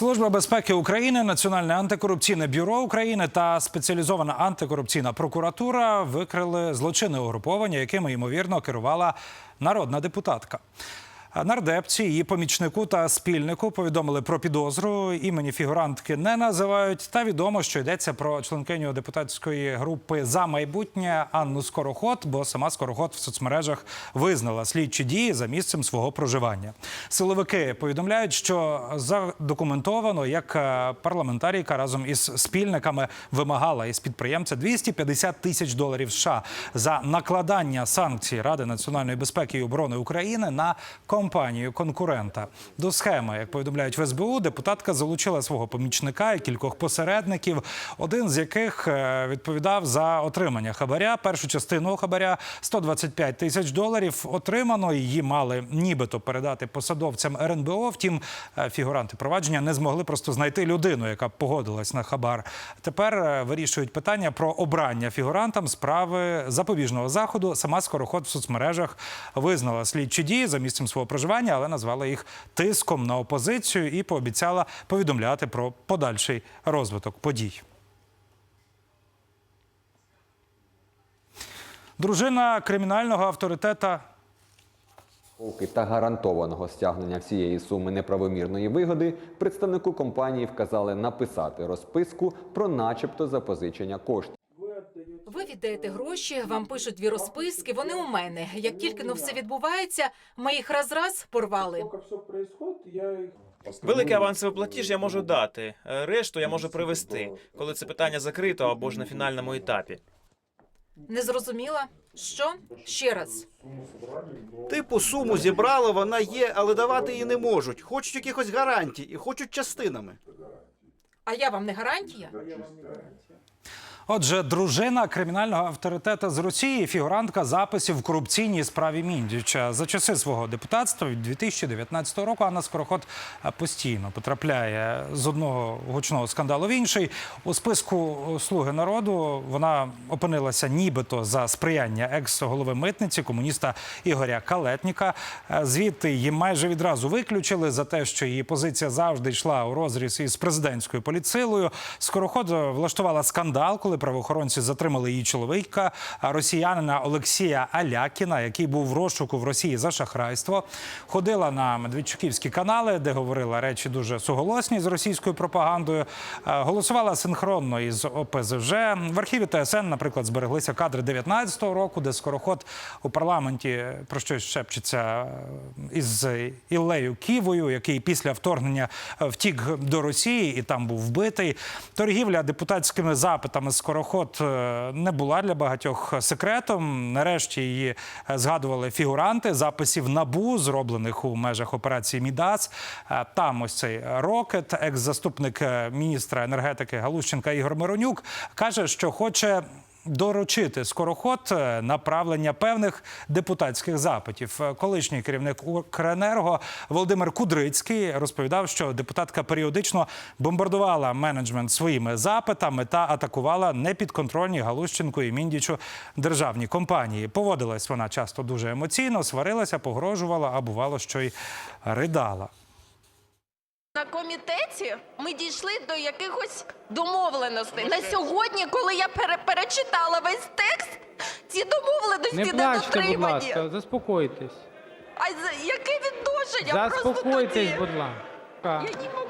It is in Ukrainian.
Служба безпеки України, Національне антикорупційне бюро України та спеціалізована антикорупційна прокуратура викрили злочинне угруповання, якими ймовірно керувала народна депутатка. Нардепці, її помічнику та спільнику повідомили про підозру. Імені фігурантки не називають. Та відомо, що йдеться про членкиню депутатської групи за майбутнє Анну Скороход, бо сама Скороход в соцмережах визнала слідчі дії за місцем свого проживання. Силовики повідомляють, що задокументовано, як е, парламентарійка разом із спільниками вимагала із підприємця 250 тисяч доларів США за накладання санкцій Ради національної безпеки і оборони України на компанію конкурента. До схеми, як повідомляють в СБУ, депутатка залучила свого помічника і кількох посередників, один з яких е, відповідав за отримання хабаря. Першу частину хабаря 125 тисяч доларів отримано. Її мали нібито передати посадовцям РНБО. Втім, е, фігуранти провадження не змогли просто знайти людину, яка погодилась на хабар. Тепер е, вирішують питання про обрання фігурантам справи запобіжного заходу. Сама скороход в соцмережах визнала слідчі дії за місцем свого проживання, але назвала їх тиском на опозицію і пообіцяла повідомляти про подальший розвиток подій. Дружина кримінального авторитета та гарантованого стягнення всієї суми неправомірної вигоди представнику компанії вказали написати розписку про начебто запозичення коштів. Ви віддаєте гроші, вам пишуть дві розписки. Вони у мене. Як тільки ну все відбувається, ми їх порвали. Происходит, я их Великий авансовий платіж я можу дати. е, Решту я можу привезти, коли це питання закрито або ж на фінальному етапі. Не зрозуміла? Що? Ще раз. Типу суму зібрали, вона є, але давати її не можуть. Хочуть якихось гарантій і хочуть частинами. А я вам не гарантія? Отже, дружина кримінального авторитета з Росії, фігурантка записів в корупційній справі Міндіча. За часи свого депутатства від 2019 року Анна Скороход е, постійно потрапляє з одного гучного скандалу в інший. У списку слуги народу вона опинилася нібито за сприяння екс-голови митниці комуніста Ігоря Калетніка. Е, Звідти її майже відразу виключили за те, що її позиція завжди йшла у розріз із президентською політсилою. Скороход влаштувала скандал, коли правоохоронці затримали її чоловіка, росіянина Олексія Алякіна, який був в розшуку в Росії за шахрайство. Ходила на медведчуківські канали, де говорила речі дуже суголосні з російською пропагандою. Е, Голосувала синхронно із ОПЗЖ. В архіві ТСН, наприклад, збереглися кадри 19-го року, де скороход у парламенті про щось шепчеться е, із Іллею Ківою, який після вторгнення е, втік до Росії і там був вбитий. Торгівля депутатськими запитами скороход е, не була для багатьох секретом. Нарешті її е, згадували фігуранти записів набу, зроблених у межах операції Мідас. Е, Там ось цей рокет, екс-заступник міністра енергетики Галущенка Ігор Миронюк каже, що хоче. Доручити скороход е, направлення певних депутатських запитів. Е, Колишній керівник Укренерго Володимир Кудрицький розповідав, що депутатка періодично бомбардувала менеджмент своїми запитами та атакувала непідконтрольні Галущенку і Міндічу державні компанії. Поводилась вона часто дуже емоційно, сварилася, погрожувала, а бувало, що й ридала. Комітеті ми дійшли до якихось домовленостей. На сьогодні, коли я пере- перечитала весь текст, ці домовленості Не не, плачте, будь дотримані. ласка, заспокойтесь. А яке відношення? Заспокойтесь, будь ласка. Я не можу.